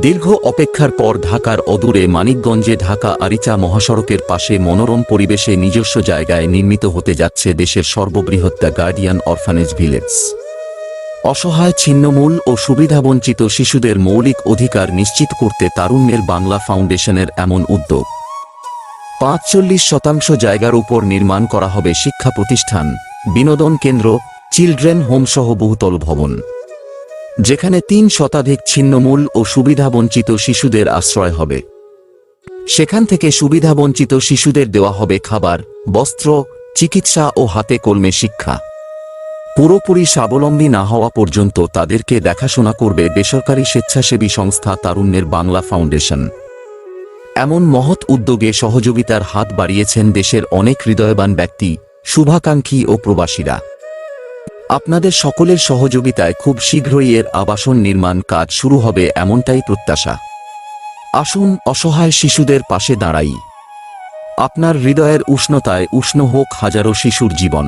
দীর্ঘ অপেক্ষার পর ঢাকার অদূরে মানিকগঞ্জে ঢাকা আরিচা মহাসড়কের পাশে মনোরম পরিবেশে নিজস্ব জায়গায় নির্মিত হতে যাচ্ছে দেশের সর্ববৃহৎ গার্ডিয়ান অরফানেজ ভিলেজ। অসহায়, ছিন্নমূল ও সুবিধাবঞ্চিত শিশুদের মৌলিক অধিকার নিশ্চিত করতে তারুণ্যের বাংলা ফাউন্ডেশনের এমন উদ্যোগ। পাঁচচল্লিশ শতাংশ জায়গার উপর নির্মাণ করা হবে শিক্ষা প্রতিষ্ঠান, বিনোদন কেন্দ্র, চিলড্রেন হোম সহ বহুতল ভবন। যেখানে তিন শতাধিক ছিন্নমূল ও সুবিধাবঞ্চিত শিশুদের আশ্রয় হবে। সেখান থেকে সুবিধাবঞ্চিত শিশুদের দেওয়া হবে খাবার, বস্ত্র, চিকিৎসা ও হাতে কলমে শিক্ষা। পুরোপুরি স্বাবলম্বী না হওয়া পর্যন্ত তাদেরকে দেখাশোনা করবে বেসরকারি স্বেচ্ছাসেবী সংস্থা তারুণ্যের বাংলা ফাউন্ডেশন। এমন মহৎ উদ্যোগে সহযোগিতার হাত বাড়িয়েছেন দেশের অনেক হৃদয়বান ব্যক্তি, শুভাকাঙ্ক্ষী ও প্রবাসীরা। আপনাদের সকলের সহযোগিতায় খুব শীঘ্রই এর আবাসন নির্মাণ কাজ শুরু হবে এমনটাই প্রত্যাশা। আসুন অসহায় শিশুদের পাশে দাঁড়াই। আপনার হৃদয়ের উষ্ণতায় উষ্ণ হোক হাজারো শিশুর জীবন।